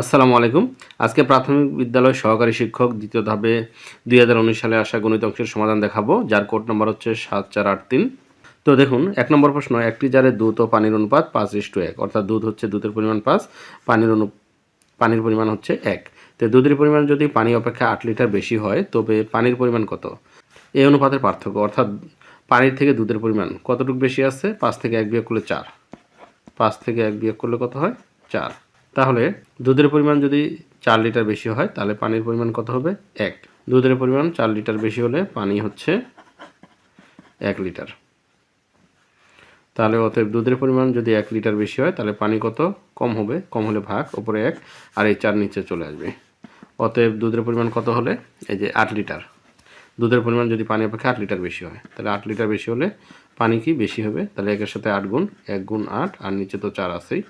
আসসালামু আলাইকুম। আজকে প্রাথমিক বিদ্যালয় সহকারী শিক্ষক দ্বিতীয় ধাপে দুই হাজার উনিশ সালে আসা গণিত অংশের সমাধান দেখাবো, যার কোড নম্বর হচ্ছে সাত চার আট তিন। তো দেখুন, এক নম্বর প্রশ্ন একটি জারে দুধ ও পানির অনুপাত পাঁচ ইস টু এক, অর্থাৎ দুধ হচ্ছে দুধের পরিমাণ পাঁচ, পানির অনু পানির পরিমাণ হচ্ছে এক। তো দুধের পরিমাণ যদি পানি অপেক্ষা আট লিটার বেশি হয়, তবে পানির পরিমাণ কত? এই অনুপাতের পার্থক্য, অর্থাৎ পানির থেকে দুধের পরিমাণ কতটুকু বেশি আছে? পাঁচ থেকে এক বিয়োগ করলে চার। পাঁচ থেকে এক বিয়োগ করলে কত হয়? চার। তাহলে দুধের পরিমাণ যদি চার লিটার বেশি হয়, তাহলে পানির পরিমাণ কত হবে? এক। দুধের পরিমাণ চার লিটার বেশি হলে পানি হচ্ছে এক লিটার। তাহলে অতএব দুধের পরিমাণ যদি এক লিটার বেশি হয়, তাহলে পানি কত? কম হবে। কম হলে ভাগ, ওপরে এক, আর এই চার নিচে চলে আসবে। অতএব দুধের পরিমাণ কত হলে? এই যে আট লিটার। দুধের পরিমাণ যদি পানি অপেক্ষা আট লিটার বেশি হয়, তাহলে আট লিটার বেশি হলে পানি কি বেশি হবে? তাহলে একের সাথে আট গুণ, এক গুণ আট, আর নিচে তো চার আছেই।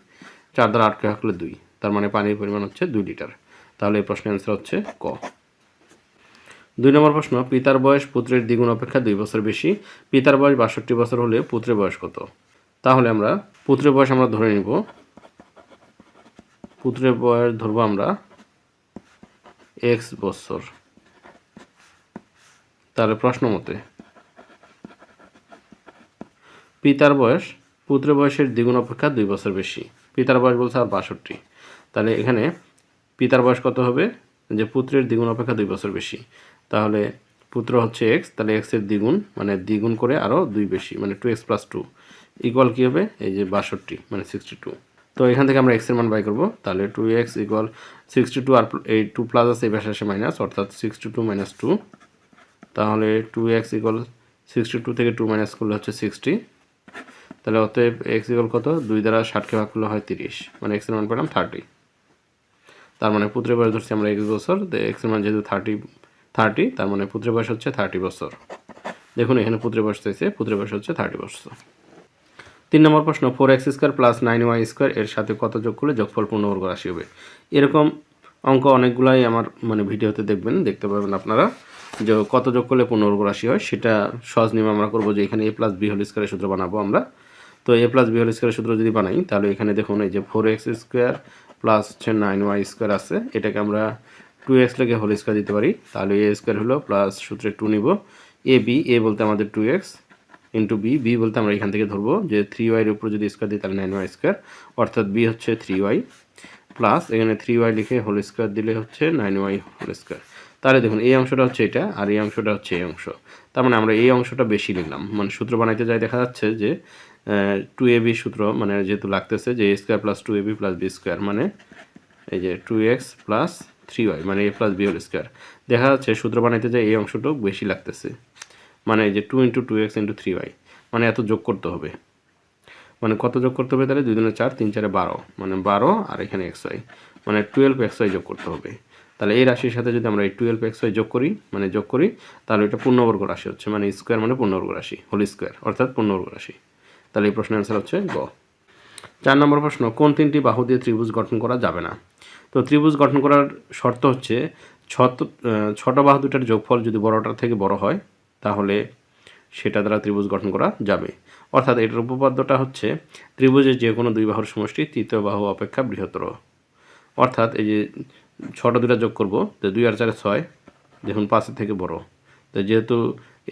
চার দ্বারা আটকে হাঁকলে দুই। তার মানে পানির পরিমাণ হচ্ছে দুই লিটার। তাহলে এই প্রশ্নের অ্যান্সার হচ্ছে ক। দুই নম্বর প্রশ্ন, পিতার বয়স পুত্রের দ্বিগুণ অপেক্ষা দুই বছর বেশি, পিতার বয়স বাষট্টি বছর হলে পুত্রের বয়স কত? তাহলে আমরা পুত্রের বয়স আমরা ধরে নিব। পুত্রের বয়স ধরবো আমরা এক্স বছর। তাহলে প্রশ্ন মতে, পিতার বয়স পুত্রের বয়সের দ্বিগুণ অপেক্ষা দুই বছর বেশি। পিতার বয়স বলছে আর বাষট্টি। তাহলে এখানে পিতার বয়স কত হবে? যে পুত্রের দ্বিগুণ অপেক্ষা দুই বছর বেশি। তাহলে পুত্র হচ্ছে এক্স তাহলে এক্সের দ্বিগুণ মানে দ্বিগুণ করে আরও দুই বেশি মানে two x plus two equal কী হবে? এই যে বাষট্টি মানে সিক্সটি টু তো এখান থেকে আমরা এক্সের মান বাই করব। তাহলে two x equal sixty two আর এই টু প্লাস আছে, এই পাশে আসে মাইনাস অর্থাৎ সিক্সটি টু মাইনাস টু তাহলে two x equal sixty two থেকে টু মাইনাস করলে হচ্ছে সিক্সটি তাহলে অতএব এক্স ইকুয়াল কত? দুই দ্বারা ষাটকে ভাগ করলে হয় তিরিশ। মানে এক্সের মান পেলাম থার্টি তার মানে পুত্রের বয়স ধরছি আমরা এক্স বছর এক্সের মান যেহেতু থার্টি থার্টি তার মানে পুত্রের বয়স হচ্ছে থার্টি বছর। দেখুন, এখানে পুত্রের বয়স চাইছে পুত্রের বয়স হচ্ছে থার্টি বছর। তিন নম্বর প্রশ্ন four x square plus nine y square এর সাথে কত যোগ করলে যোগফল পূর্ণবর্গ রাশি হবে? এরকম অঙ্ক অনেকগুলাই আমার মানে ভিডিওতে দেখবেন, দেখতে পাবেন আপনারা। যে কত যোগ করলে পূর্ণবর্গ রাশি হয়, সেটা সহজ নিয়ম আমরা করব যে এখানে এ প্লাস বি হোল স্কোয়ারের সূত্র বানাবো আমরা। তো এ প্লাস বি হোল স্কোয়ারের সূত্র যদি বানাই, তাহলে এখানে দেখুন এই যে ফোর এক্স স্কোয়ার প্লাস হচ্ছে নাইন ওয়াই স্কোয়ার আছে। এটাকে আমরা টু এক্স লেগে হোল স্কোয়ার দিতে পারি। তাহলে এ স্কোয়ার হলো প্লাস সূত্রে টু নিব। এ বি এ বলতে আমাদের two x into b b বলতে আমরা এখান থেকে ধরবো যে থ্রি ওয়াইয়ের উপর যদি স্কোয়ার দিই, তাহলে নাইন ওয়াই স্কোয়ার অর্থাৎ বি হচ্ছে থ্রি ওয়াই প্লাস এখানে থ্রি ওয়াই লিখে হোল স্কোয়ার দিলে হচ্ছে নাইন ওয়াই হোল স্কোয়ার তাহলে দেখুন, এই অংশটা হচ্ছে এটা আর এই অংশটা হচ্ছে এই অংশ। তার মানে আমরা এই অংশটা বেশি নিলাম। মানে সূত্র বানাইতে যাই দেখা যাচ্ছে যে টু এ বি সূত্র মানে যেহেতু লাগতেছে যে a square plus two a b plus b square মানে এই যে two x plus three y মানে a plus b whole square দেখা যাচ্ছে সূত্র বানাইতে যায় এই অংশটাও বেশি লাগতেছে। মানে এই যে two into two x into three y মানে এত যোগ করতে হবে। মানে কত যোগ করতে হবে তাহলে? দুই দিনে চার, তিন চারে বারো। মানে বারো আর এখানে এক্স ওয়াই মানে টুয়েলভ এক্স ওয়াই যোগ করতে হবে। তাহলে এই রাশির সাথে যদি আমরা এই টুয়েলভ এক্স ওয়াই যোগ করি মানে যোগ করি, তাহলে এটা পূর্ণবর্গ রাশি হচ্ছে মানে স্কোয়ার মানে পূর্ণবর্গ রাশি হোল স্কোয়ার অর্থাৎ পূর্ণবর্গ রাশি। তাহলে এই প্রশ্নের অ্যান্সার হচ্ছে গ। চার নম্বর প্রশ্ন, কোন তিনটি বাহু দিয়ে ত্রিভুজ গঠন করা যাবে না? তো ত্রিভুজ গঠন করার শর্ত হচ্ছে, ছত ছোট বাহু দুটার যোগফল যদি বড়টার থেকে বড় হয়, তাহলে সেটা দ্বারা ত্রিভুজ গঠন করা যাবে। অর্থাৎ এটার উপপাদ্যটা হচ্ছে, ত্রিভুজের যে কোনো দুই বাহুর সমষ্টি তৃতীয় বাহু অপেক্ষা বৃহত্তর। অর্থাৎ এই যে ছোট দুটা যোগ করব, তো দুই আর চারে ছয়, দেখুন পাঁচের থেকে বড়। তো যেহেতু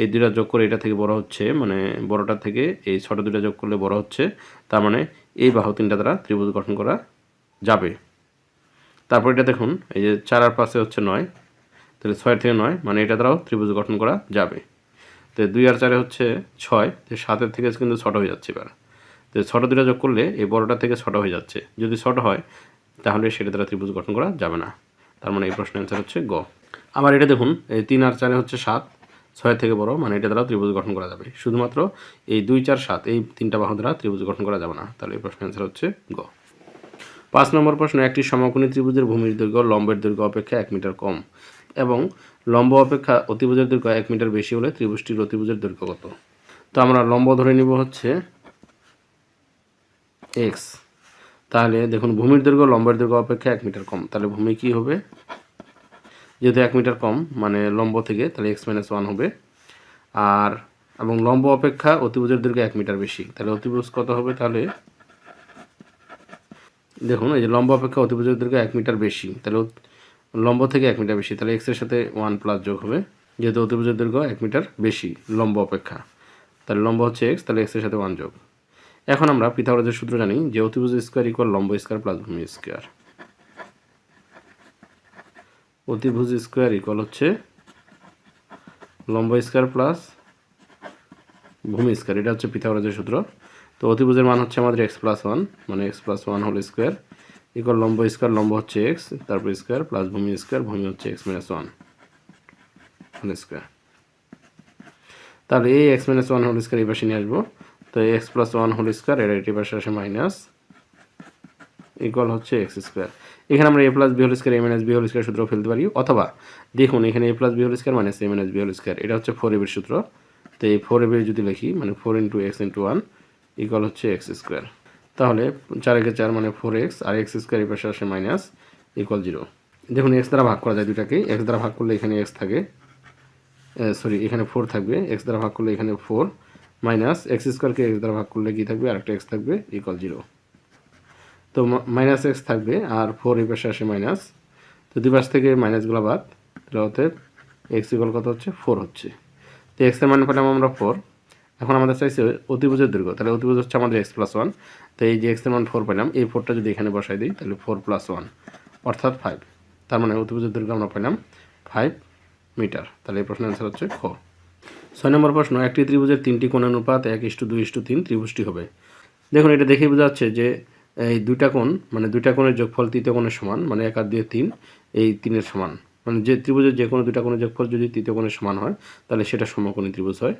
এই দুটা যোগ করে এটা থেকে বড় হচ্ছে মানে বড়টার থেকে এই ছটা দুটা যোগ করলে বড় হচ্ছে, তার মানে এই বাহু তিনটা দ্বারা ত্রিভুজ গঠন করা যাবে। তারপর এটা দেখুন, এই যে চার আর পাশে হচ্ছে নয়, তাহলে ছয় থেকে নয় মানে এটা দ্বারাও ত্রিভুজ গঠন করা যাবে। তো দুই আর চারে হচ্ছে ছয়, তো সাতের থেকে কিন্তু ছোটো হয়ে যাচ্ছে এবার। তো ছটা দুটা যোগ করলে এই বড়টা থেকে ছোটো হয়ে যাচ্ছে। যদি ছোটো হয় তাহলে সেটা দ্বারা ত্রিভুজ গঠন করা যাবে না। তার মানে এই প্রশ্নের অ্যান্সার হচ্ছে গ। আবার এটা দেখুন, এই তিন আর চারে হচ্ছে সাত, ছয় থেকে বড় মানে এটা দ্বারা ত্রিভুজ গঠন করা যাবে। শুধুমাত্র এই দুই, চার, সাত, এই তিনটা বাহু দ্বারা ত্রিভুজ গঠন করা যাবে না। তাহলে এই প্রশ্নের অ্যান্সার হচ্ছে গ। পাঁচ নম্বর প্রশ্ন, একটি সমকোণী ত্রিভুজের ভূমির দৈর্ঘ্য লম্বের দৈর্ঘ্য অপেক্ষা এক মিটার কম এবং লম্ব অপেক্ষা অতিভুজের দৈর্ঘ্য এক মিটার বেশি হলে ত্রিভুজটির অতিভুজের দৈর্ঘ্য কত? তো আমরা লম্ব ধরে নিব হচ্ছে এক্স তাহলে দেখুন, ভূমির দৈর্ঘ্য লম্বের দৈর্ঘ্য অপেক্ষা এক মিটার কম। তাহলে ভূমি কি হবে? যেহেতু এক মিটার কম মানে লম্ব থেকে, তাহলে এক্স মাইনাস ওয়ান হবে। আর, এবং লম্ব অপেক্ষা অতিভুজের দৈর্ঘ্য এক মিটার বেশি। তাহলে অতিভুজ কত হবে? তাহলে দেখুন, এই যে লম্ব অপেক্ষা অতিভুজের দৈর্ঘ্য এক মিটার বেশি, তাহলে লম্ব থেকে এক মিটার বেশি, তাহলে এক্সের সাথে ওয়ান প্লাস যোগ হবে। যেহেতু অতিভুজের দৈর্ঘ্য এক মিটার বেশি, লম্ব অপেক্ষা। তাহলে লম্ব হচ্ছে এক্স তাহলে এক্সের সাথে ওয়ান যোগ। এখন আমরা পিথাগোরাসের সূত্র জানি যে অতিভুজ স্কোয়ার ইকুয়াল লম্ব স্কোয়ার প্লাস ভূমি স্কোয়ার। অতিভুজ স্কোয়ার ইকুয়াল হচ্ছে লম্ব স্কোয়ার প্লাস ভূমি স্কোয়ার। এটা হচ্ছে পিথাগোরাসের সূত্র। তো অতিভুজের মান হচ্ছে আমাদের এক্স প্লাস ওয়ান মানে x plus one whole square equal লম্ব স্কোয়ার, লম্ব হচ্ছে এক্স তারপর স্কোয়ার প্লাস ভূমি স্কোয়ার, ভূমি হচ্ছে x minus one whole square তাহলে এই x minus one whole square এই পাশে নিয়ে আসব। তো x plus one whole square এর এটি পাশে আসে মাইনাস ইকুয়াল হচ্ছে এক্স স্কোয়ার। এখানে আমরা a plus b whole square, a minus b whole square সূত্র ফেলতে পারি। অথবা দেখুন, এখানে a plus b whole square minus a minus b whole square, এটা হচ্ছে ফোর এবির সূত্র। তো এই ফোর এবির যদি লিখি মানে four into x into one equal হচ্ছে এক্স স্কোয়ার। তাহলে চার একে চার মানে ফোর এক্স আর এক্স স্কোয়ার এই পাশে আসে মাইনাস ইকুয়াল জিরো দেখুন, এক্স দ্বারা ভাগ করা যায় দুটাকে এক্স দ্বারা ভাগ করলে এখানে এক্স থাকে সরি এখানে ফোর থাকবে। এক্স দ্বারা ভাগ করলে এখানে ফোর মাইনাস এক্স স্কোয়ারকে এক্স দ্বারা ভাগ করলে কী থাকবে? আরেকটা এক্স থাকবে ইকুয়াল জিরো তো মাইনাস এক্স থাকবে আর ফোর এই পাশে আসে মাইনাস। তো দুই পাশ থেকে মাইনাসগুলো বাদ, তাহলে অতএব এক্স ইকুয়াল কত হচ্ছে? ফোর হচ্ছে। তো এক্সের মান পেলাম আমরা ফোর এখন আমাদের চাইছে অতিভুজের দৈর্ঘ্য, তাহলে অতিভুজ হচ্ছে আমাদের এক্স প্লাস ওয়ান তো এই যে এক্সের মান ফোর পেলাম, এই ফোরটা যদি এখানে বসাই দিই, তাহলে ফোর প্লাস ওয়ান অর্থাৎ ফাইভ তার মানে অতিভুজের দৈর্ঘ্য আমরা পেলাম ফাইভ মিটার তাহলে এই প্রশ্নের অ্যান্সার হচ্ছে খ ছয় নম্বর প্রশ্ন, একটি ত্রিভুজের তিনটি কোণ অনুপাত এক ইস্টু দুই ইস্টু তিন ত্রিভুজটি হবে। দেখুন, এটা দেখেই বোঝা যাচ্ছে যে এই দুইটা কোণ মানে দুইটা কোণের যোগফল তৃতীয় কোণের সমান মানে এক আর দুই তিন, এই তিনের সমান। মানে যে ত্রিভুজের যে কোনো দুইটা কোণের যোগফল যদি তৃতীয় কোণের সমান হয়, তাহলে সেটা সমকোণী ত্রিভুজ হয়।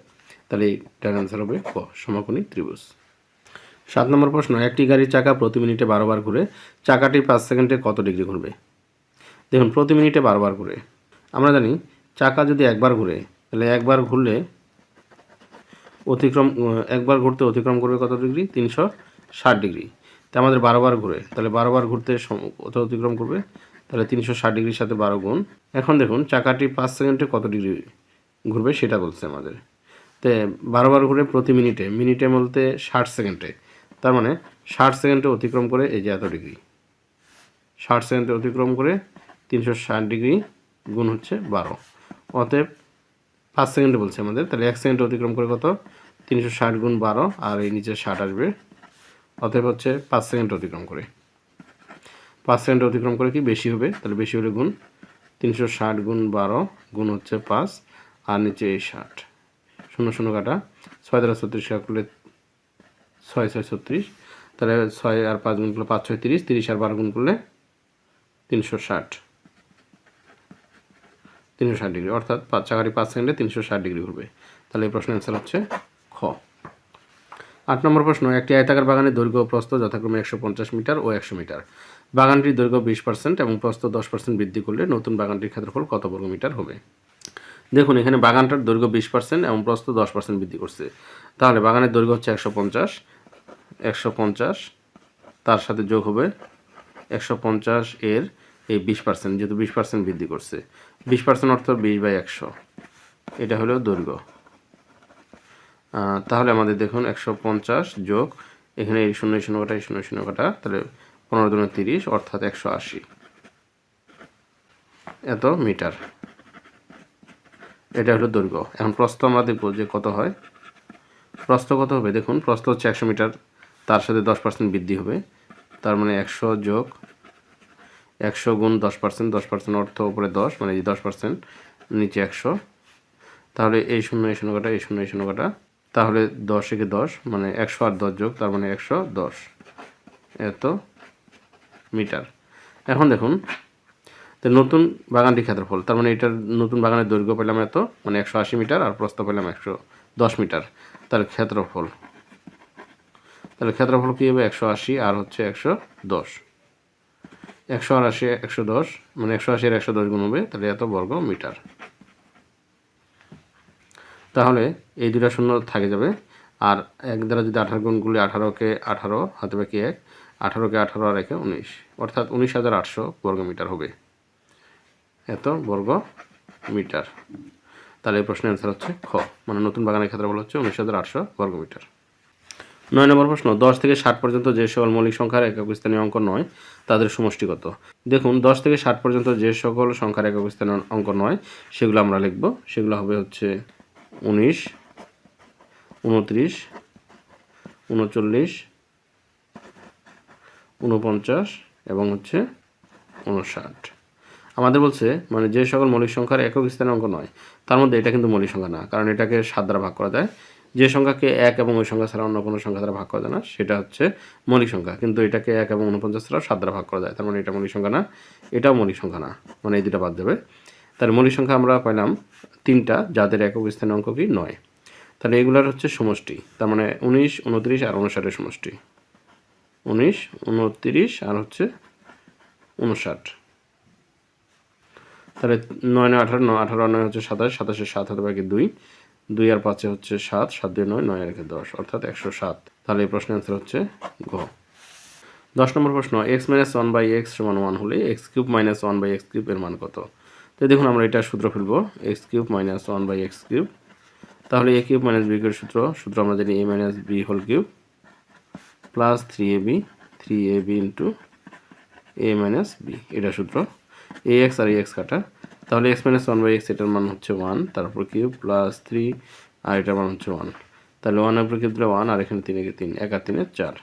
তাহলে এইটার অ্যান্সার হবে ক, সমকোণী ত্রিভুজ। সাত নম্বর প্রশ্ন, একটি গাড়ির চাকা প্রতি মিনিটে বারো বার ঘুরে, চাকাটি পাঁচ সেকেন্ডে কত ডিগ্রি ঘুরবে? দেখুন, প্রতি মিনিটে বারবার ঘুরে। আমরা জানি, চাকা যদি একবার ঘুরে তাহলে একবার ঘুরলে অতিক্রম একবার ঘুরতে অতিক্রম করবে কত ডিগ্রি? তিনশো ষাট ডিগ্রি। তা আমাদের বারোবার ঘুরে, তাহলে বারোবার ঘুরতে কত অতিক্রম করবে, তাহলে তিনশো ষাট ডিগ্রির সাথে বারো গুণ। এখন দেখুন, চাকাটি পাঁচ সেকেন্ডে কত ডিগ্রি ঘুরবে সেটা বলছে আমাদের। তো বারোবার ঘুরে প্রতি মিনিটে মিনিটে বলতে ষাট সেকেন্ডে। তার মানে ষাট সেকেন্ডে অতিক্রম করে এই যে এত ডিগ্রি। ষাট সেকেন্ডে অতিক্রম করে তিনশো ষাট ডিগ্রি গুণ হচ্ছে বারো। অতএব পাঁচ সেকেন্ডে বলছে আমাদের। তাহলে এক সেকেন্ড অতিক্রম করে কত? তিনশো ষাট গুণ বারো, আর এই নিচে ষাট আসবে। অতএব হচ্ছে পাঁচ সেকেন্ড অতিক্রম করে। পাঁচ সেকেন্ড অতিক্রম করে কি? বেশি হবে। তাহলে বেশি হলে গুণ তিনশো ষাট গুণ বারো, গুণ হচ্ছে পাঁচ, আর নিচে এই ষাট। শূন্য শূন্য কাটা। ছয় দ্বারা ছত্রিশ করলে ছয় ছয় ছত্রিশ। তাহলে ছয় আর পাঁচ গুণ করলে পাঁচ, ছয় তিরিশ। তিরিশ আর বারো গুণ করলে তিনশো ষাট। তিনশো ষাট ডিগ্রি, অর্থাৎ পাঁচ চাকাটি পাঁচ সেকেন্ডে তিনশো ষাট ডিগ্রি ঘুরবে। তাহলে এই প্রশ্নের অ্যান্সার হচ্ছে খ। আট নম্বর প্রশ্ন, একটি আয়তাকার বাগানের দৈর্ঘ্য প্রস্থ যথাক্রমে একশো পঞ্চাশ মিটার ও একশো মিটার। বাগানটির দৈর্ঘ্য বিশ পার্সেন্ট এবং প্রস্থ দশ পার্সেন্ট বৃদ্ধি করলে নতুন বাগানটির ক্ষেত্রফল কত বর্গ মিটার হবে? দেখুন, এখানে বাগানটার দৈর্ঘ্য বিশ পার্সেন্ট এবং প্রস্থ দশ পার্সেন্ট বৃদ্ধি করছে। তাহলে বাগানের দৈর্ঘ্য হচ্ছে একশো পঞ্চাশ একশো পঞ্চাশ, তার সাথে যোগ হবে একশো পঞ্চাশ এর এই বিশ পার্সেন্ট যেহেতু বিশ পার্সেন্ট বৃদ্ধি করছে। বিশ পার্সেন্ট অর্থ বিশ বাই একশো। এটা হলো দৈর্ঘ্য। তাহলে আমাদের দেখুন একশো পঞ্চাশ যোগ, এখানে এই শূন্য শূন্য কাটা, এই শূন্য শূন্য কাটা, তাহলে পনেরো দুগুণে তিরিশ অর্থাৎ একশো আশি। এত মিটার। এটা হলো দৈর্ঘ্য। এখন প্রস্থ আমরা দেখব যে কত হয়। প্রস্থ কত হবে? দেখুন, প্রস্থ হচ্ছে একশো মিটার, তার সাথে দশ পার্সেন্ট বৃদ্ধি হবে। তার মানে একশো যোগ একশো গুণ দশ পার্সেন্ট দশ পার্সেন্ট অর্থ উপরে দশ মানে দশ পার্সেন্ট, নিচে একশো। তাহলে এই শূন্য এই শূন্য এই শূন্য এই শূন্য কাটা। তাহলে দশ একে দশ মানে একশো আর দশ যোগ, তার মানে একশো দশ। এত মিটার। এখন দেখুন তো নতুন বাগানটি ক্ষেত্রফল, তার মানে এটার নতুন বাগানের দৈর্ঘ্য পেলাম এত মানে একশো আশি মিটার, আর প্রস্থ পেলাম একশো দশ মিটার। তাহলে ক্ষেত্রফল। তাহলে ক্ষেত্রফল কী হবে? একশো আশি, আর হচ্ছে একশো দশ। একশো আশি একশো দশ মানে একশো আশি আর একশো দশ গুণ হবে, তাহলে এত বর্গ মিটার। তাহলে এই দুটা শূন্য থাকে যাবে, আর এক দ্বারা যদি আঠারো গুণ করলে আঠারোকে আঠারো, হাতে বাকি এক, আঠারোকে আঠারো আর একে উনিশ, অর্থাৎ উনিশ হাজার আটশো বর্গ মিটার হবে। এত বর্গ মিটার। তাহলে এই প্রশ্নের অ্যান্সার হচ্ছে খ মানে নতুন বাগানের ক্ষেত্রে বলা হচ্ছে উনিশ হাজার আটশো বর্গ মিটার। নয় নম্বর প্রশ্ন, দশ থেকে ষাট পর্যন্ত যে সকল মৌলিক সংখ্যার একক স্থানীয় অঙ্ক নয়, তাদের সমষ্টি কত দেখুন, দশ থেকে ষাট পর্যন্ত যে সকল সংখ্যার একক স্থানীয় অঙ্ক নয়, সেগুলো আমরা লিখব। সেগুলো হবে হচ্ছে উনিশ, উনত্রিশ, উনচল্লিশ, উনপঞ্চাশ এবং হচ্ছে উনষাট। আমাদের বলছে মানে যে সকল মৌলিক সংখ্যার একক স্থানীয় অঙ্ক নয়, তার মধ্যে এটা কিন্তু মৌলিক সংখ্যা না, কারণ এটাকে সাত দ্বারা ভাগ করা যায়। যে সংখ্যাকে এক এবং ওই সংখ্যা ছাড়া অন্য কোনো সংখ্যা দ্বারা ভাগ করা যায় না, সেটা হচ্ছে মৌলিক সংখ্যা। কিন্তু এটাকে এক এবং উনপঞ্চাশ ছাড়াও সাত দ্বারা ভাগ করা যায়। তার মানে এটা মৌলিক সংখ্যা না, এটাও মৌলিক সংখ্যা না। মানে এই দুটা বাদ যাবে তার মৌলিক সংখ্যা আমরা পাইলাম তিনটা, যাদের একক স্থানীয় অঙ্ক কি? নয়। তাহলে এগুলার হচ্ছে সমষ্টি। তার মানে উনিশ উনত্রিশ আর উনষাটের সমষ্টি। উনিশ উনত্রিশ আর হচ্ছে উনষাট তাহলে নয় নয় আঠারো নয় আঠারো নয় হচ্ছে সাতাশ, সাতাশের সাত হতে পারে কি? দুই। দুই আর পাঁচে হচ্ছে সাত সাত দিয়ে নয় নয় আর একে দশ, অর্থাৎ একশো সাত। তাহলে এই প্রশ্নের অ্যান্সার হচ্ছে ঘ। দশ নম্বর প্রশ্ন x minus one by x সমান ওয়ান হলে x cube minus one by x cube এর মান কত? তো দেখুন, আমরা এটা সূত্র ফেলব x cube minus one by x cube তাহলে এ কিউব মাইনাস বি কিউবের সূত্র সূত্র আমরা জানি a minus b whole cube plus three a b three a b into a minus b এটা সূত্র। এ এক্স আর এ এক্স কাটা তাহলে x minus one by x এটার মান হচ্ছে ওয়ান তারপর কিউব প্লাস থ্রি আর এটার মান হচ্ছে ওয়ান তাহলে ওয়ান উপর কিউব দিলে ওয়ান আর এখানে তিন তিনে তিন, এক আর তিনে চার।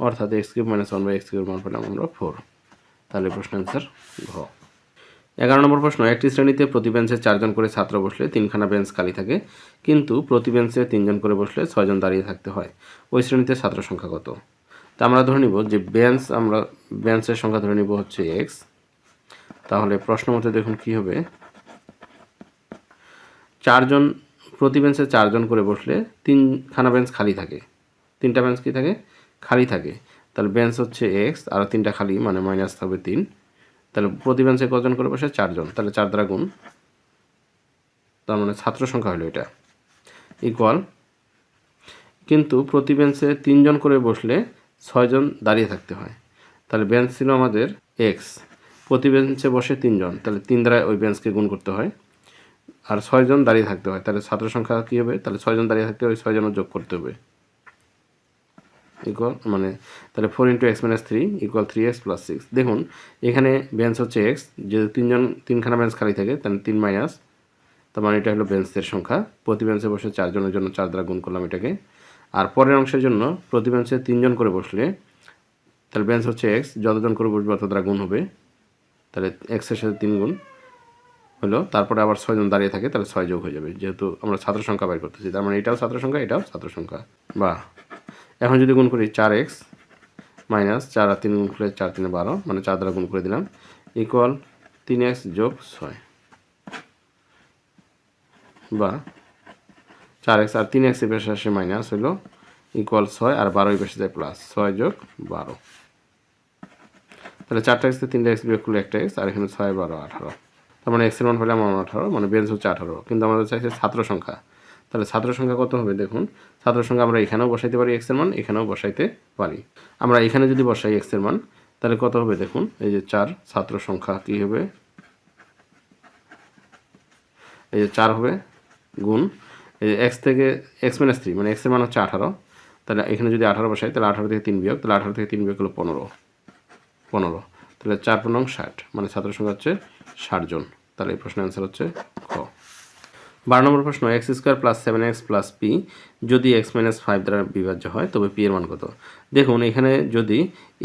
অর্থাৎ x cube minus one by x কিউবের মান পেলাম আমরা ফোর তাহলে প্রশ্ন অ্যান্সার ঘ। এগারো নম্বর প্রশ্ন, একটি শ্রেণীতে প্রতি বেঞ্চে চারজন করে ছাত্র বসলে তিনখানা বেঞ্চ খালি থাকে, কিন্তু প্রতি বেঞ্চে তিনজন করে বসলে ছয়জন দাঁড়িয়ে থাকতে হয়। ওই শ্রেণীতে ছাত্র সংখ্যা কত? তা আমরা ধরে নিব যে বেঞ্চ আমরা বেঞ্চের সংখ্যা ধরে নিব হচ্ছে এক্স তাহলে প্রশ্ন মতে দেখুন কি হবে। চারজন, প্রতি বেঞ্চে চারজন করে বসলে তিনখানা বেঞ্চ খালি থাকে। তিনটা বেঞ্চ কি থাকে? খালি থাকে। তাহলে বেঞ্চ হচ্ছে এক্স আর তিনটা খালি মানে মাইনাস থাকবে তিন। তাহলে প্রতি বেঞ্চে কজন করে বসে? চারজন। তাহলে চার দ্বারা গুণ, তার মানে ছাত্র সংখ্যা হলো এটা। ইকুয়াল কিন্তু প্রতি বেঞ্চে তিনজন করে বসলে ছয়জন দাঁড়িয়ে থাকতে হয়। তাহলে বেঞ্চ ছিল আমাদের এক্স প্রতি বেঞ্চে বসে তিনজন। তাহলে তিন দ্বারা ওই বেঞ্চকে গুণ করতে হয়। আর ছয়জন দাঁড়িয়ে থাকতে হয়। তাহলে ছাত্র সংখ্যা কী হবে? তাহলে ছয়জন দাঁড়িয়ে থাকতে ওই ছয়জনও যোগ করতে হবে। ইকুয়াল মানে তাহলে four into x minus three equal three x plus six দেখুন, এখানে বেঞ্চ হচ্ছে এক্স যেহেতু তিনজন, তিনখানা বেঞ্চ খালি থাকে, তাহলে তিন মাইনাস তার মানে এটা হলো বেঞ্চের সংখ্যা। প্রতি বেঞ্চে বসে চারজনের জন্য চার দ্বারা গুণ করলাম এটাকে। আর পরের অংশের জন্য প্রতি বেঞ্চে তিনজন করে বসলে, তাহলে বেঞ্চ হচ্ছে এক্স যতজন করে বসবে অত দ্বারা গুণ হবে। তাহলে এক্সের সাথে তিন গুণ হলো, তারপরে আবার ছয়জন দাঁড়িয়ে থাকে, তাহলে ছয় যোগ হয়ে যাবে। যেহেতু আমরা ছাত্র সংখ্যা বের করতেছি, তার মানে এটাও ছাত্র সংখ্যা, এটাও ছাত্র সংখ্যা। বা এখন যদি গুণ করি চার এক্স মাইনাস চার আর তিন গুণ করলে চার তিনে বারো মানে চার দ্বারা গুণ করে দিলাম ইকুয়াল তিন এক্স যোগ ছয়। বা চার এক্স আর তিন এক্সের পাশে আসে মাইনাস হলো ইকুয়াল ছয়, আর বারোই পাশে যায় প্লাস ছয় যোগ বারো। তাহলে চারটা এক্স তিনটা এক্স বিয়োগ করলে একটা এক্স আর এখানে ছয়, বারো, আঠারো। তার মানে এক্সের মান হলে আমার আঠারো মানে বেঞ্চ হচ্ছে আঠারো। কিন্তু আমাদের চাইছে ছাত্র সংখ্যা। তাহলে ছাত্র সংখ্যা কত হবে? দেখুন, ছাত্র সংখ্যা আমরা এখানেও বসাইতে পারি এক্সের মান, এখানেও বসাইতে পারি। আমরা এখানে যদি বসাই এক্সের মান, তাহলে কত হবে? দেখুন, এই যে চার, ছাত্র সংখ্যা কী হবে? এই যে চার হবে, গুণ, এই যে এক্স থেকে এক্স মাইনাস থ্রি মানে এক্সের মান হচ্ছে আঠারো। তাহলে এখানে যদি আঠারো বসাই, তাহলে আঠারো থেকে তিন বিয়োগ, তাহলে আঠারো থেকে তিন বিয়োগ হলো পনেরো। পনেরো। তাহলে চার পনেরো ষাট মানে ছাত্র সংখ্যা হচ্ছে ষাট জন। তাহলে এই প্রশ্নের অ্যান্সার হচ্ছে খ। বারো নম্বর প্রশ্ন x square plus seven x plus p যদি এক্স মাইনাস ফাইভ দ্বারা বিভাজ্য হয়, তবে পি এর মান কত? দেখুন, এখানে যদি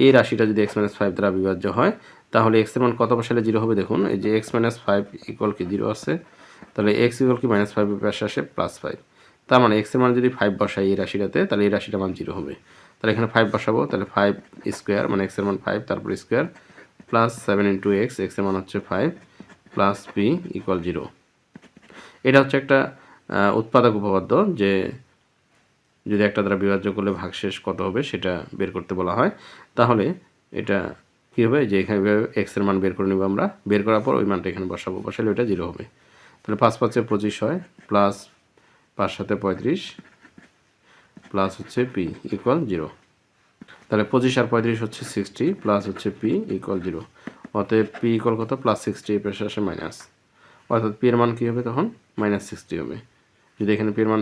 এই রাশিটা যদি এক্স মাইনাস ফাইভ দ্বারা বিভাজ্য হয়, তাহলে এক্সের মান কত বসালে জিরো হবে? দেখুন, এই যে এক্স মাইনাস ফাইভ ইকুয়াল কি জিরো আছে? তাহলে এক্স ইকুয়াল কি মাইনাস ফাইভ পাশে আসে প্লাস ফাইভ তার মানে এক্সের মান যদি ফাইভ বসায় এই রাশিটাতে, তাহলে এই রাশিটা মান জিরো হবে। তাহলে এখানে ফাইভ বসাবো, তাহলে ফাইভ স্কোয়ার মানে এক্সের মান ফাইভ তারপর square plus seven into x এক্সের মান হচ্ছে five plus p equal zero এটা হচ্ছে একটা উৎপাদক উপপাদ্য যে যদি একটা দ্বারা বিভাজ্য করলে ভাগশেষ কত হবে সেটা বের করতে বলা হয়। তাহলে এটা কী হবে? যে এখানে এক্সের মান বের করে নেব আমরা। বের করার পর ওই মানটা এখানে বসাবো, বসালে ওইটা জিরো হবে। তাহলে পাঁচ পাঁচে পঁচিশ হয় প্লাস পাঁচ সাথে পঁয়ত্রিশ প্লাস হচ্ছে পি ইকুয়াল জিরো তাহলে পঁচিশ আর পঁয়ত্রিশ হচ্ছে সিক্সটি প্লাস হচ্ছে পি ইকুয়াল জিরো অতএব পি ইকুয়াল কত? প্লাস সিক্সটি এর পাশে আসে মাইনাস অর্থাৎ পি এর মান কী হবে তখন? মাইনাস সিক্সটি হবে। যদি এখানে পির মান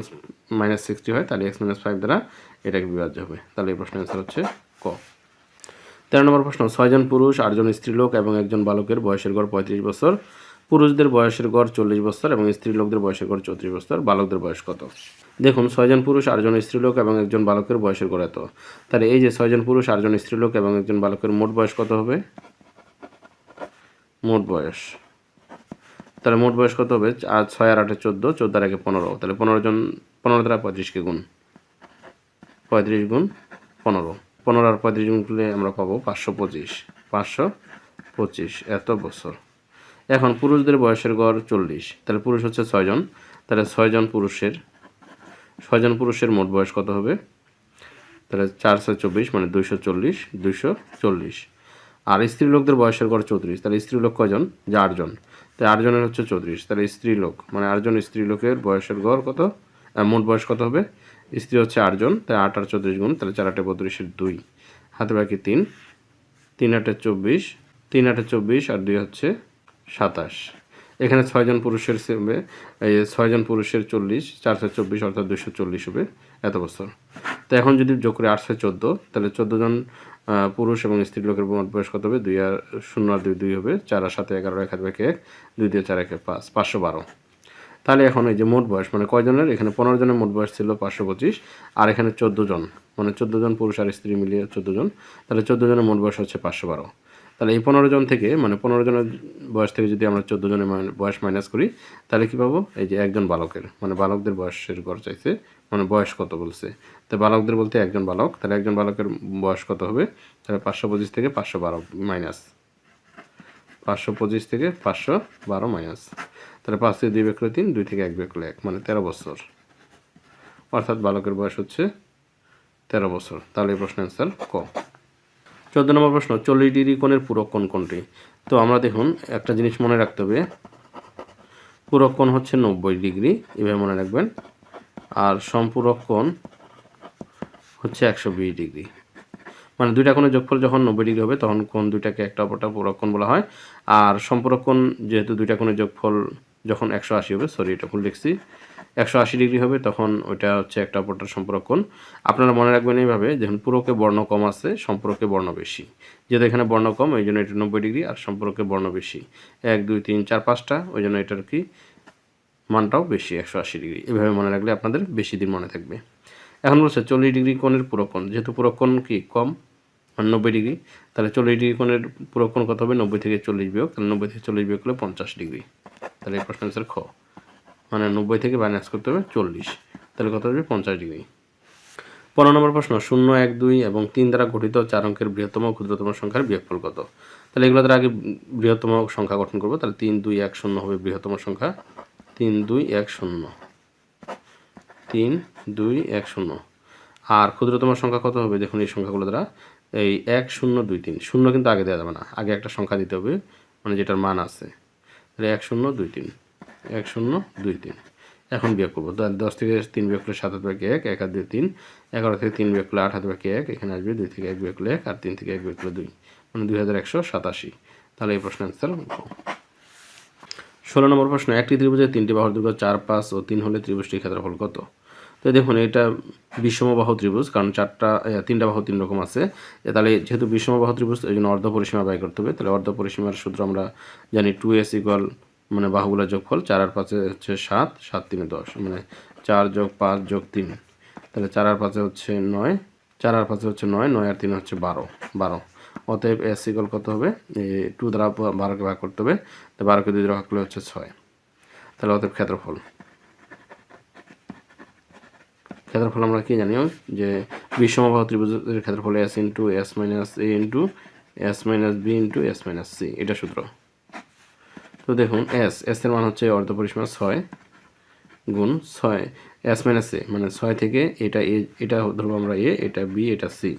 মাইনাস সিক্সটি হয়, তাহলে এক্স মাইনাস ফাইভ দ্বারা এটাকে বিভাজ্য হবে। তাহলে এই প্রশ্নের অ্যান্সার হচ্ছে ক। তেরো নম্বর প্রশ্ন, ছয়জন পুরুষ, আটজন স্ত্রীলোক এবং একজন বালকের বয়সের গড় পঁয়ত্রিশ বছর। পুরুষদের বয়সের গড় চল্লিশ বছর এবং স্ত্রীলোকদের বয়সের গড় চৌত্রিশ বছর, বালকদের বয়স কত? দেখুন, ছয়জন পুরুষ, আটজন স্ত্রীলোক এবং একজন বালকের বয়সের গড় এত। তাহলে এই যে ছয়জন পুরুষ, আটজন স্ত্রীলোক এবং একজন বালকের মোট বয়স কত হবে? মোট বয়স। তাহলে মোট বয়স কত হবে? আজ ছয় আর আটে চোদ্দ চোদ্দ আর একে পনেরো। তাহলে পনেরো জন, পনেরো দ্বারা পঁয়ত্রিশকে গুণ? পঁয়ত্রিশ গুণ পনেরো। পনেরো আর পঁয়ত্রিশ গুণ করলে আমরা পাবো পাঁচশো পঁচিশ। পাঁচশো পঁচিশ। এত বছর। এখন পুরুষদের বয়সের গড় চল্লিশ। তাহলে পুরুষ হচ্ছে ছয়জন তাহলে ছয়জন পুরুষের ছয়জন পুরুষের মোট বয়স কত হবে? তাহলে চারশো চব্বিশ মানে দুইশো চল্লিশ দুইশো চল্লিশ। আর স্ত্রী লোকদের বয়সের গড় চৌত্রিশ। তাহলে স্ত্রী লোক কয়জন? যে আটজন তাই আটজনের হচ্ছে চৌত্রিশ। তাহলে স্ত্রী লোক মানে আটজন স্ত্রী লোকের বয়সের গড় কত? মোট বয়স কত হবে? স্ত্রী হচ্ছে আটজন তাই আট আর চৌত্রিশ গুণ, তাহলে চার আটে বত্রিশের দুই। হাতে বাকি তিন। তিন আটে চব্বিশ, তিন আটে চব্বিশ আর দুই হচ্ছে সাতাশ। এখানে ছয়জন পুরুষের হবে। এই ছয়জন পুরুষের চল্লিশ, চারশো চব্বিশ অর্থাৎ দুশো চল্লিশ হবে এত বছর। তো এখন যদি যোগ করে আটশো চোদ্দ, তাহলে চোদ্দ জন পুরুষ এবং স্ত্রী লোকের মোট বয়স কত হবে? দুই আর শূন্য আর দুই দুই হবে। চার আর সাথে এগারো, এক হাত ব্যাকে এক দুই দিয়ে চার একে, পাঁচ, পাঁচশো বারো। তাহলে এখন এই যে মোট বয়স মানে কয়জনের? এখানে পনেরো জনের মোট বয়স ছিল পাঁচশো পঁচিশ, আর এখানে চোদ্দ জন মানে চোদ্দ জন পুরুষ আর স্ত্রী মিলিয়ে চোদ্দ জন, তাহলে চোদ্দ জনের মোট বয়স হচ্ছে পাঁচশো বারো। তাহলে এই পনেরো জন থেকে মানে পনেরো জনের বয়স থেকে যদি আমরা চোদ্দ জনের বয়স মাইনাস করি, তাহলে কী পাবো? এই যে একজন বালকের মানে বালকদের বয়সের গড় চাইছে মানে বয়স কত বলছে? তো বালকদের বলতে একজন বালক, তাহলে একজন বালকের বয়স কত হবে? তাহলে পাঁচশো পঁচিশ থেকে পাঁচশো বারো মাইনাস পাঁচশো পঁচিশ থেকে পাঁচশো বারো মাইনাস তাহলে পাঁচ থেকে দুই বেকলে তিন, দুই থেকে এক বেকলে এক মানে তেরো বছর। অর্থাৎ বালকের বয়স হচ্ছে তেরো বছর। তাহলে এই প্রশ্নের অ্যান্সার ক? চোদ্দ নম্বর প্রশ্ন, চল্লিশ ডিগ্রি কোণের পূরক কোণ কোনটি? তো আমরা দেখুন, একটা জিনিস মনে রাখতে হবে। পূরক কোণ হচ্ছে নব্বই ডিগ্রি, এভাবে মনে রাখবেন। আর সম্পূরক কোণ হচ্ছে একশো বিশ ডিগ্রি। মানে দুইটা কোণের যোগফল যখন নব্বই ডিগ্রি হবে, তখন কোন দুইটাকে একটা অপরটা পূরক কোণ বলা হয়। আর সম্পূরক কোণ যেহেতু দুইটা কোণের যোগফল যখন একশো আশি হবে সরি এটা ভুল লিখছি, একশো আশি ডিগ্রি হবে, তখন ওইটা হচ্ছে একটা অপরটার সম্পূরক আপনারা মনে রাখবেন এইভাবে, যখন পুরকে বর্ণ কম আছে, সম্পর্কে বর্ণ বেশি। যেহেতু এখানে বর্ণ কম ওই জন্য এটা নব্বই ডিগ্রি আর সম্পর্কে বর্ণ বেশি। এক, দুই, তিন, চার, পাঁচটা, ওই জন্য এটার কি মানটাও বেশি, একশো আশি ডিগ্রি এভাবে মনে রাখলে আপনাদের বেশি দিন মনে থাকবে। এখন বলছে চল্লিশ ডিগ্রি কোণের পুরোকোণ যেহেতু পুরোকোণ কি কম, নব্বই ডিগ্রি তাহলে চল্লিশ ডিগ্রি কোণের পুরোকোণ কত হবে? নব্বই থেকে চল্লিশ বিয়োগ, তাহলে নব্বই থেকে চল্লিশ বিয়োগ করলে পঞ্চাশ ডিগ্রি তাহলে এই প্রশ্ন অ্যান্সার খ। মানে নব্বই থেকে মাইনাস করতে হবে চল্লিশ। তাহলে কত হবে? পঞ্চাশ ডিগ্রি। পনেরো নম্বর প্রশ্ন, শূন্য, এক, দুই এবং তিন দ্বারা গঠিত চার অঙ্কের বৃহত্তম ক্ষুদ্রতম সংখ্যার বিয়োগফল কত? তাহলে এগুলো দ্বারা আগে বৃহত্তম সংখ্যা গঠন করব। তাহলে তিন, দুই, এক, শূন্য হবে বৃহত্তম সংখ্যা। তিন, দুই, এক, শূন্য। তিন, দুই, এক, শূন্য। আর ক্ষুদ্রতম সংখ্যা কত হবে? দেখুন এই সংখ্যাগুলো দ্বারা। এই এক, শূন্য, দুই, তিন। শূন্য কিন্তু আগে দেওয়া যাবে না। আগে একটা সংখ্যা দিতে হবে মানে যেটার মান আছে। তাহলে এক শূন্য, দুই তিন। এক শূন্য, দুই তিন। এখন বিয়োগ করব। দশ থেকে তিন বিয়োগ করলে সাত হাত বাকি এক এক হাত দুই তিন। এগারো থেকে তিন বিয়োগ করলে আট হাত বাকি এক, এখানে আসবে দুই থেকে এক বিয়োগ করলে এক, আর তিন থেকে এক বিয়োগ করলে দুই। মানে দুই হাজার একশো সাতাশি। তাহলে এই প্রশ্নের অ্যান্সার ষোলো নম্বর প্রশ্ন, একটি ত্রিভুজের তিনটি বাহুর দুর্গ চার, পাঁচ ও তিন হলে ত্রিভুজটির ক্ষেত্রফল কত? দেখুন, এটা বিষমবাহু ত্রিভুজ, কারণ চারটা তিনটা বাহু তিন রকম আছে। তাহলে যেহেতু বিষমবাহু ত্রিভুজ, এই জন্য অর্ধ পরিসীমা ব্যয় করতে হবে। তাহলে অর্ধ পরিসীমার সূত্র আমরা জানি টু এস ইকুয়াল মানে বাহুগুলোর যোগফল, চার আর পাঁচে হচ্ছে সাত সাত তিনে দশ মানে চার যোগ পাঁচ যোগ তিন। তাহলে চার আর পাঁচে হচ্ছে নয়, চার আর পাঁচে হচ্ছে নয় নয় আর তিন হচ্ছে বারো বারো। অতএব এস ইকুয়াল কত হবে? টু দ্বারা বারোকে ভাগ করতে হবে, তো বারোকে দুই দ্বারা ভাগ করলে হচ্ছে ছয়। তাহলে অতএব ক্ষেত্রফল। ক্ষেত্রফল আমরা কি জানি, যে বিষমবাহু ত্রিভুজের ক্ষেত্রফল s into s minus a into s minus b into s minus c এটা সূত্র। তো দেখুন এস এস এর মান হচ্ছে অর্ধ পরিসীমা ছয় গুণ ছয়। এস মাইনাস এ মানে ছয় থেকে এটা এ এটা ধরবো আমরা এ এটা বি এটা সি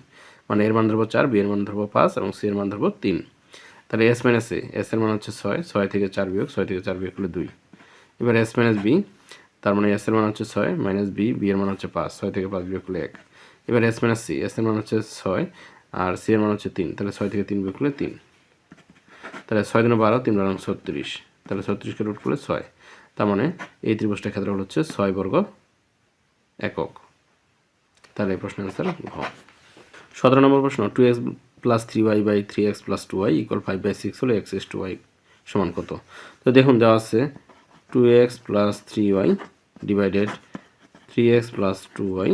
মানে এর মান ধরবো চার বি এর মান ধরবো পাঁচ এবং সি এর মান ধরবো তিন। তাহলে এস মাইনাস এ এস এর মান হচ্ছে ছয় ছয় থেকে চার বিয়োগ, ছয় থেকে চার বিয়োগ করলে দুই। এবার এস মাইনাস বি তার মানে এস এর মান হচ্ছে ছয় মাইনাস বি বি এর মান হচ্ছে পাঁচ, ছয় থেকে পাঁচ বিয়োগ করলে এক। এবার এস মাইনাস সি এস এর মান হচ্ছে ছয় আর সি এর মান হচ্ছে তিন, তাহলে ছয় থেকে তিন বিয়োগ করলে তিন। তাহলে ছয় দিনে বারো, তিন বারো ছত্রিশ। তাহলে ছত্রিশকে রুট করলে ছয়। তার মানে এই ত্রিভুজটার ক্ষেত্রফল হচ্ছে ছয় বর্গ একক। তাহলে এই প্রশ্নের অ্যান্সার ঘ। সতেরো নম্বর প্রশ্ন two x plus three y by three x plus two y equal five by six হলে এক্স এস টু ওয়াই সমান কত? তো দেখুন দেওয়া আছে two x plus three y divided three x plus two y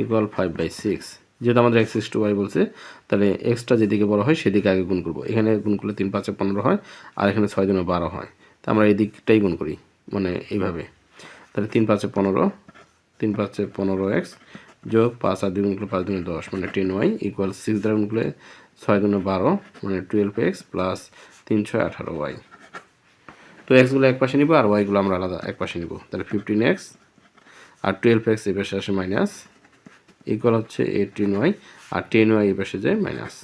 equal five by six যেহেতু আমাদের x is two Y বলছে, তাহলে এক্সটা যেদিকে বড় হয় সেদিকে আগে গুণ করব। এখানে গুণ করলে তিন পাঁচে পনেরো হয়, আর এখানে ছয় জনে বারো হয়। তা আমরা এই দিকটাই গুণ করি মানে এইভাবে। তাহলে তিন পাঁচে পনেরো, তিন পাঁচে পনেরো এক্স যোগ পাঁচ আর দুই গুণ করলে পাঁচ দুগুণে দশ মানে টেন ওয়াই ইকুয়াল সিক্স দ্বারা গুণ করলে ছয় দুগুণে বারো মানে টুয়েলভ এক্স প্লাস তিন ছয় আঠারো ওয়াই তো এক্সগুলো এক পাশে নিব আর ওয়াইগুলো আমরা আলাদা এক পাশে নিব। তাহলে ফিফটিন এক্স আর টুয়েলভ এক্স এই পাশে আসে মাইনাস ইকুয়াল হচ্ছে এইটিন ওয়াই আর টেন ওয়াই এই পাশে যায় মাইনাস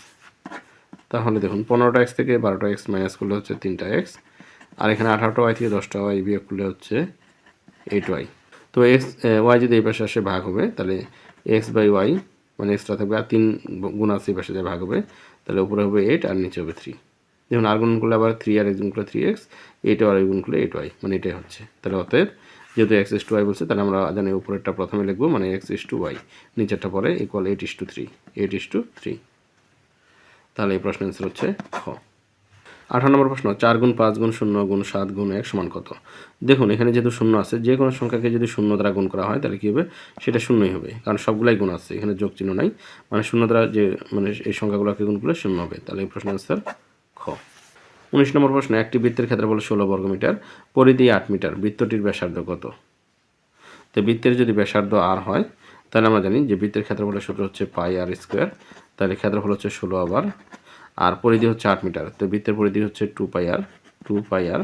তাহলে দেখুন, পনেরোটা এক্স থেকে বারোটা এক্স মাইনাস করলে হচ্ছে তিনটা এক্স আর এখানে আঠারোটা ওয়াই থেকে দশটা ওয়াই বিয়োগ করলে হচ্ছে এইট ওয়াই তো এক্স ওয়াই যদি এই পাশে আসে ভাগ হবে, তাহলে এক্স বাই ওয়াই মানে এক্সট্রা থাকবে আর তিন গুণ আছে এই পাশে যায় ভাগ হবে, তাহলে উপরে হবে এইট আর নিচে হবে থ্রি যেমন আর গুণ করলে আবার থ্রি আর এক গুণ করলে থ্রি এক্স এইট আর গুণ করলে এইট ওয়াই মানে এটাই হচ্ছে। তাহলে অতএব যেহেতু এক্স ইস টু ওয়াই বলছে, তাহলে আমরা জানি উপরেরটা প্রথমে লিখব মানে এক্স ইস টু ওয়াই নিচেরটা পরে equal eight is to three eight is to three তাহলে এই প্রশ্নের অ্যান্সার হচ্ছে খ। আঠারো নম্বর প্রশ্ন, চার গুণ পাঁচ গুণ শূন্য গুণ সাত গুণ এক সমান কত? দেখুন, এখানে যেহেতু শূন্য আছে, যে কোনো সংখ্যাকে যদি শূন্য দ্বারা গুণ করা হয়, তাহলে কী হবে? সেটা শূন্যই হবে, কারণ সবগুলাই গুণ আছে, এখানে যোগ চিহ্ন নাই। মানে শূন্য দ্বারা যে মানে এই সংখ্যাগুলোকে গুণ করলে শূন্য হবে। তাহলে এই প্রশ্নের অ্যান্সার উনিশ নম্বর প্রশ্ন, একটি বৃত্তের ক্ষেত্রফল ষোলো বর্গমিটার পরিধি আট মিটার, বৃত্তটির ব্যাসার্ধ কত? তো বৃত্তের যদি ব্যাসার্ধ আর হয়, তাহলে আমরা জানি যে বৃত্তের ক্ষেত্রফলের সূত্র হচ্ছে পাই আর স্কোয়ার, তাহলে ক্ষেত্রফল হচ্ছে ষোলো আবার আর পরিধি হচ্ছে আট মিটার, তো বৃত্তের পরিধি হচ্ছে টু পাই আর টু পাই আর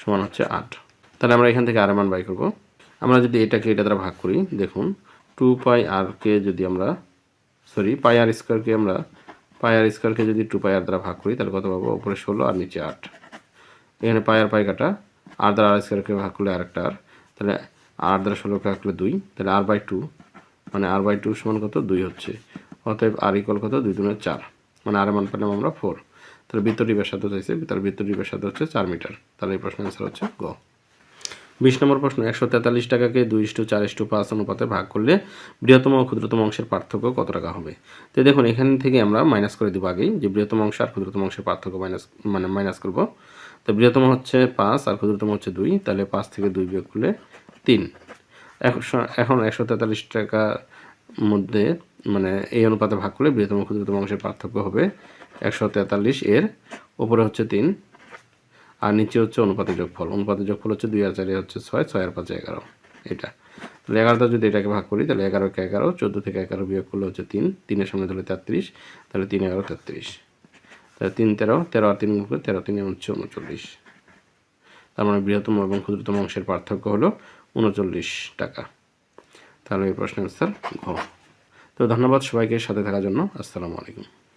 সমান হচ্ছে আট। তাহলে আমরা এখান থেকে আর মান বাই করব। আমরা যদি এটাকে এটা দ্বারা ভাগ করি, দেখুন টু পাই আরকে যদি আমরা সরি পাই আর স্কোয়ারকে আমরা পাই আর স্কোয়ারকে যদি টু পাই আর দ্বারা ভাগ করি, তাহলে কত পাবো? উপরে ষোলো আর নিচে আট। এখানে পাই আর পাই কাটা আর দ্বারা আর স্কোয়ারকে ভাগ করলে আরেকটা আর তাহলে আর দ্বারা ষোলোকে ভাগ করলে দুই, তাহলে আর বাই টু মানে আর বাই টু সমান কত? দুই হচ্ছে। অতএব আর ইকুয়াল কত? দুই দুনের চার। মানে আর মান পেলাম আমরা ফোর তাহলে বৃত্তটি ব্যাসার্ধ চাইছে, তাহলে বৃত্তটি ব্যাসার্ধ হচ্ছে চার মিটার। তাহলে এই প্রশ্নের অ্যান্সার হচ্ছে গ। বিশ নম্বর প্রশ্ন, একশো তেতাল্লিশ টাকাকে দুই ইস্টু চার ইস্টু পাঁচ অনুপাতে ভাগ করলে বৃহত্তম ও ক্ষুদ্রতম অংশের পার্থক্য কত টাকা হবে? তো দেখুন, এখান থেকে আমরা মাইনাস করে দিব আগেই যে বৃহত্তম অংশ আর ক্ষুদ্রতম অংশের পার্থক্য মাইনাস মানে মাইনাস করব। তো বৃহত্তম হচ্ছে পাঁচ আর ক্ষুদ্রতম হচ্ছে দুই, তাহলে পাঁচ থেকে দুই বিয়োগ করলে তিন। এখন একশো তেতাল্লিশ টাকার মধ্যে মানে এই অনুপাতে ভাগ করলে বৃহত্তম ক্ষুদ্রতম অংশের পার্থক্য হবে একশো তেতাল্লিশ এর ওপরে হচ্ছে তিন। আর নিচে হচ্ছে অনুপাতের যোগফল। অনুপাতের যোগফল হচ্ছে দুই আর চারে হচ্ছে ছয় ছয় আর পাঁচে এগারো। এটা। তাহলে এগারোটা যদি এটাকে ভাগ করি, তাহলে এগারোকে এগারো, চোদ্দ থেকে এগারো বিয়োগ করলে হচ্ছে তিন। তিনের সামনে ধরলে তেত্রিশ, তাহলে তিন, এগারো, তেত্রিশ। তাহলে তিন, তেরো তেরো আর তিন করে তেরো, তিন হচ্ছে উনচল্লিশ। তার মানে বৃহত্তম এবং ক্ষুদ্রতম অংশের পার্থক্য হলো উনচল্লিশ টাকা। তাহলে এই প্রশ্নের অ্যান্সার ঘ। তো ধন্যবাদ সবাইকে সাথে থাকার জন্য। আসসালামু আলাইকুম।